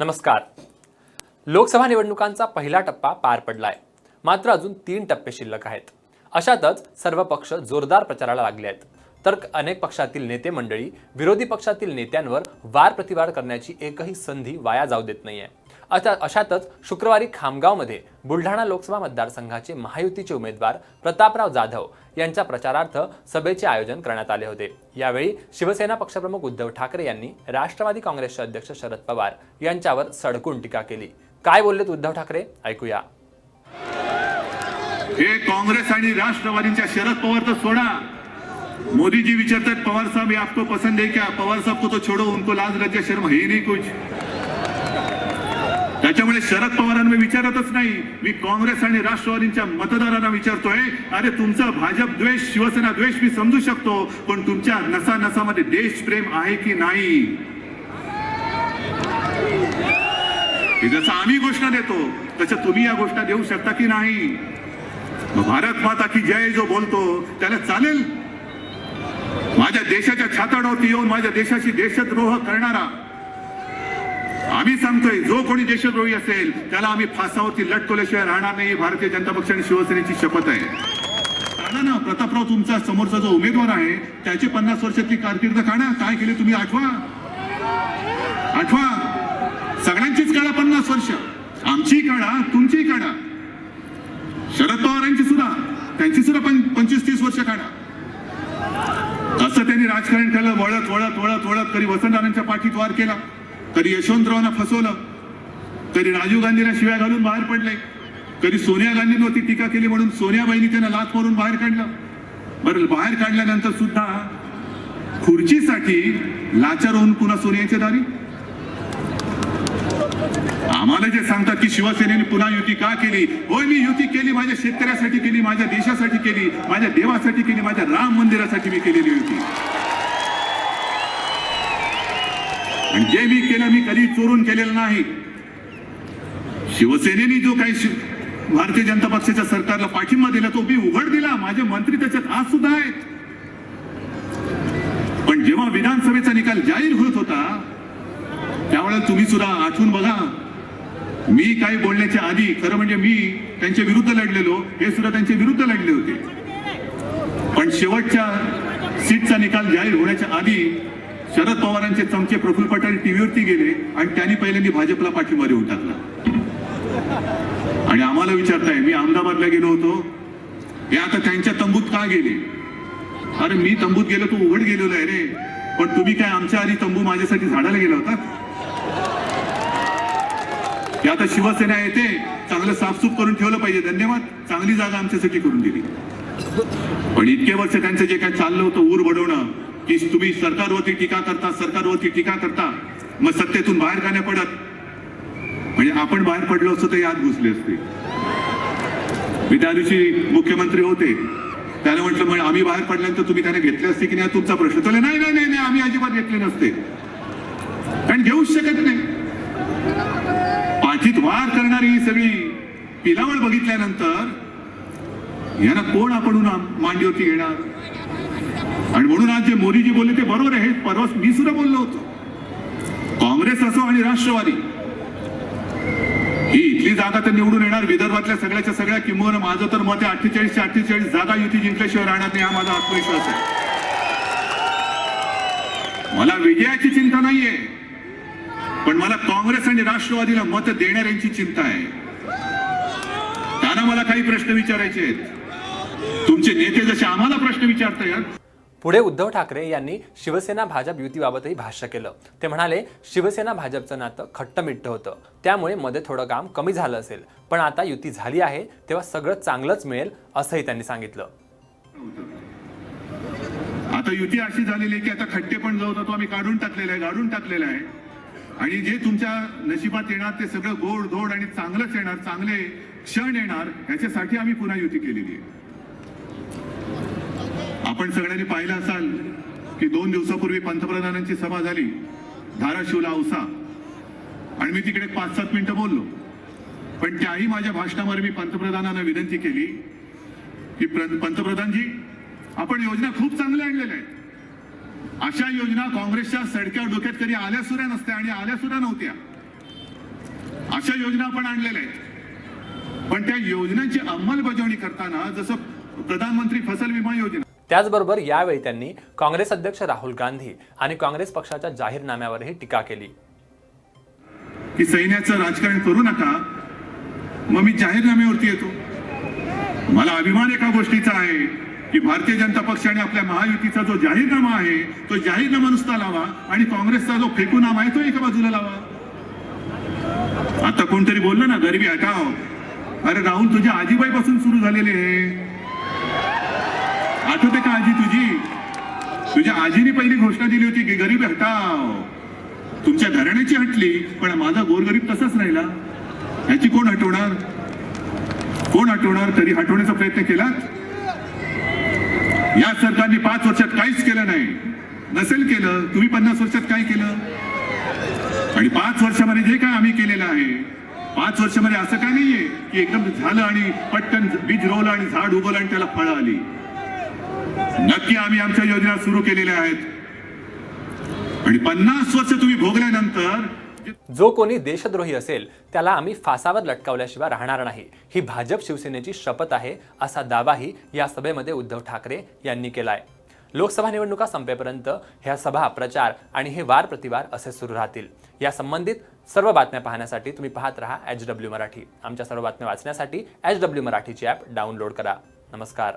नमस्कार. लोकसभा निवडणुकांचा पहिला टप्पा पार पडलाय. मात्र अजून तीन टप्पे शिल्लक आहेत. अशातच सर्व पक्ष जोरदार प्रचाराला लागले आहेत. तर अनेक पक्षातील नेते मंडळी विरोधी पक्षातील नेत्यांवर वार प्रतिवार करण्याची एकही संधी वाया जाऊ देत नाहीये. आता अशातच शुक्रवारी खामगावमध्ये बुलढाणा लोकसभा मतदारसंघाचे महायुतीचे उमेदवार प्रतापराव जाधव यांच्या प्रचारार्थ सभेचे आयोजन करण्यात आले होते. यावेळी शिवसेना पक्षप्रमुख उद्धव ठाकरे यांनी राष्ट्रवादी काँग्रेसचे अध्यक्ष शरद पवार यांच्यावर सडकून टीका केली. काय बोललेत उद्धव ठाकरे? ऐकूया. हे काँग्रेस आणि राष्ट्रवादीच्या शरद पवार तर सोडा. मोदीजी विचारतात पवार साहब आपको पसंद है क्या पवार साहब को तो छोड़ो उनको लाज लज्जा शर्म है ही नहीं कुछ. त्याच्यामुळे शरद पवारांना मी विचारतच नाही. मी काँग्रेस आणि राष्ट्रवादीच्या मतदारांना विचारतोय. अरे तुमचा भाजप द्वेष शिवसेना द्वेष मी समजू शकतो पण तुमच्या नसा नसामध्ये देशप्रेम आहे की नाही? जसं आम्ही घोषणा देतो तसं तुम्ही या घोषणा देऊ शकता की नाही? भारत माता की जय जो बोलतो त्याला चालेल? माझ्या देशाच्या छाताडावरती येऊन माझ्या देशाशी देशद्रोह करणारा आम्ही सांगतोय जो कोणी देशद्रोही असेल त्याला आम्ही फासावरती लटकवल्याशिवाय राहणार नाही भारतीय जनता पक्ष आणि शिवसेनेची शपथ आहे. काढा ना प्रतापराव तुमचा समोरचा जो उमेदवार आहे त्याची पन्नास वर्षातली कारकीर्द काढा काय केले तुम्ही आठवा. आठवा. सगळ्यांचीच काढा पन्नास वर्ष. आमची काढा तुमची काढा. शरद पवारांची सुद्धा त्यांची सुद्धा पण पंचवीस तीस वर्ष काढा. असं त्यांनी राजकारण केलं वळत वळत वळत वळत तरी वसंतदारांच्या पाठीत वार केला. कधी यशवंतरावांना फसवलं कधी राजीव गांधींना शिव्या घालून बाहेर पडले कधी सोनिया गांधींवरती टीका केली म्हणून सोनियाबाईंनी त्यांना लाथ मारून बाहेर काढलं. बरं बाहेर काढल्यानंतर सुद्धा खुर्चीसाठी लाचार होऊन पुन्हा सोनियाच्या दारी? आम्हाला जे सांगतात की शिवसेनेने पुन्हा युती का केली? होय मी युती केली माझ्या शेतकऱ्यासाठी केली माझ्या देशासाठी केली माझ्या देवासाठी केली माझ्या राम मंदिरासाठी मी केलेली युती. आणि जे मी केलं मी कधी चोरून केलेलं नाही. शिवसेनेने जो काही भारतीय जनता पक्षाच्या सरकारला पाठिंबा दिला तो मी उघड दिला. माझे मंत्री त्याच्यात आज सुद्धा आहेत. पण जेव्हा विधानसभेचा निकाल जाहीर होत होता त्यावेळेला तुम्ही सुद्धा आठवून बघा मी काही बोलण्याच्या आधी खरं म्हणजे मी त्यांच्या विरुद्ध लढलेलो हे सुद्धा त्यांच्या विरुद्ध लढले होते. पण शेवटच्या सीटचा निकाल जाहीर होण्याच्या आधी शरद पवारांचे चमचे प्रफुल्ल पटेल टीव्हीवरती गेले आणि त्यांनी पहिल्यांदा भाजपला पाठिंबा देऊन टाकला. आणि आम्हाला विचारताय मी अहमदाबादला गेलो होतो. हे आता त्यांच्या तंबूत का गेले? अरे मी तंबूत गेलो तो उघड गेलेलो आहे रे. पण तुम्ही काय आमच्या आधी तंबू माझ्यासाठी झाडाला गेला होता? हे आता शिवसेना येते चांगलं साफसूफ करून ठेवलं पाहिजे. धन्यवाद. चांगली जागा आमच्यासाठी करून दिली. पण इतके वर्ष त्यांचं जे काय चाललं होतं ऊर बडवणं की तुम्ही सरकारवरती टीका करता सरकारवरती टीका करता मग सत्तेतून बाहेर का नाही पडत? म्हणजे आपण बाहेर पडलो असतो तर यात घुसले असते. मी त्या दिवशी मुख्यमंत्री होते. त्याला म्हटलं मग आम्ही बाहेर पडल्यानंतर तुम्ही त्याने घेतले असते की नाही? तुमचा प्रश्न. तो नाही नाही नाही नाही, आम्ही अजिबात घेतले नसते. कारण घेऊच शकत नाही. पाठीत वार करणारी ही सगळी पिलावळ बघितल्यानंतर यांना कोण आपण मांडीवरती घेणार? आणि म्हणून आज जे मोदीजी बोलले ते बरोबर आहे. परवा मी सुद्धा बोललो होतो. काँग्रेस असो आणि राष्ट्रवादी. ही इथली जागा तर निवडून येणार विदर्भातल्या सगळ्याच्या सगळ्या किंमत माझं तर मत आहे अठ्ठेचाळीसशे अठ्ठेचाळीस जागा युती जिंकल्याशिवाय राहणार नाही हा माझा आत्मविश्वास आहे. मला विजयाची चिंता नाहीये. पण मला काँग्रेस आणि राष्ट्रवादीला मत देणाऱ्यांची चिंता आहे. त्यांना मला काही प्रश्न विचारायचे आहेत. तुमचे नेते जसे आम्हाला प्रश्न विचारतायत पुढे उद्धव ठाकरे यांनी शिवसेना भाजप युतीबाबतही भाष्य केलं. ते म्हणाले शिवसेना भाजपचं नातं खट्ट मिठ्ठ होतं. त्यामुळे मध्ये थोडं काम कमी झालं असेल. पण आता युती झाली आहे तेव्हा सगळं चांगलंच मिळेल असंही त्यांनी सांगितलं. आता युती अशी झालेली आहे की आता खट्टे पण जो होता तो आम्ही काढून टाकलेला आहे गाडून टाकलेला आहे. आणि जे तुमच्या नशिबात येणार ते सगळं गोड धोड आणि चांगलंच येणार चांगले क्षण येणार याच्यासाठी आम्ही पुन्हा युती केलेली आहे. आपण सगळ्यांनी पाहिलं असाल की दोन दिवसापूर्वी पंतप्रधानांची सभा झाली धाराशिवला औसा. आणि मी तिकडे पाच सात मिनिटं बोललो. पण त्याही माझ्या भाषणावर मी पंतप्रधानांना विनंती केली की प्र- पंतप्रधानजी आपण योजना खूप चांगल्या आणलेल्या आहेत. अशा योजना काँग्रेसच्या सडक्या डोक्यात कधी आल्या सुद्धा नसत्या आणि आल्या सुद्धा नव्हत्या. अशा योजना आपण आणलेल्या आहेत. पण त्या योजनांची अंमलबजावणी करताना जसं प्रधानमंत्री फसल विमा योजना त्याचबरोबर यावेळी त्यांनी काँग्रेस अध्यक्ष राहुल गांधी आणि काँग्रेस पक्षाच्या जाहीरनाम्यावरही टीका केली. की सैन्याचं राजकारण करू नका मग मी जाहीरनाम्यावरती येतो. मला अभिमान एका गोष्टीचा आहे की भारतीय जनता पक्षाने आपल्या महायुतीचा जो जाहीरनामा आहे तो जाहीरनामा नुसता लावा आणि काँग्रेसचा जो फेकूनामा आहे तो एका बाजूला लावा. आता कोणतरी बोललं ना गरिबी हटाव अरे राहुल तुझ्या आजीबाईपासून सुरू झालेले आहे आठवते का आजी तुझी? तुझ्या आजीने पहिली घोषणा दिली होती की गरीब हटाव तुमच्या घराण्याची हटली पण माझा गोरगरीब तसाच राहिला. याची कोण हटवणार? कोण हटवणार? तरी हटवण्याचा प्रयत्न केलात? या सरकारने पाच वर्षात काहीच केलं नाही. नसेल केलं तुम्ही पन्नास वर्षात काय केलं? आणि पाच वर्षामध्ये जे काय आम्ही केलेलं आहे पाच वर्षामध्ये असं काय नाहीये की एकदम झालं आणि पटकन बीज रोवलं आणि झाड उगवलं आणि त्याला फळं आली. नक्की आम्ही आमच्या योजना सुरू केलेल्या आहेत. आणि पन्नास वर्ष तुम्ही भोगल्यानंतर जो कोणी देशद्रोही असेल त्याला आम्ही फासावर लटकावल्याशिवाय राहणार नाही. ही भाजप शिवसेनेची शपथ आहे असा दावाही या सभेमध्ये उद्धव ठाकरे यांनी केलाय. लोकसभा निवडणुका संपेपर्यंत ह्या सभा प्रचार आणि हे वार प्रतिवार असे सुरू राहतील. या संबंधित सर्व बातम्या पाहण्यासाठी तुम्ही पाहत राहा एच डब्ल्यू मराठी आमच्या सर्व बातम्या वाचण्यासाठी एच डब्ल्यू मराठीची ॲप डाउनलोड करा. नमस्कार.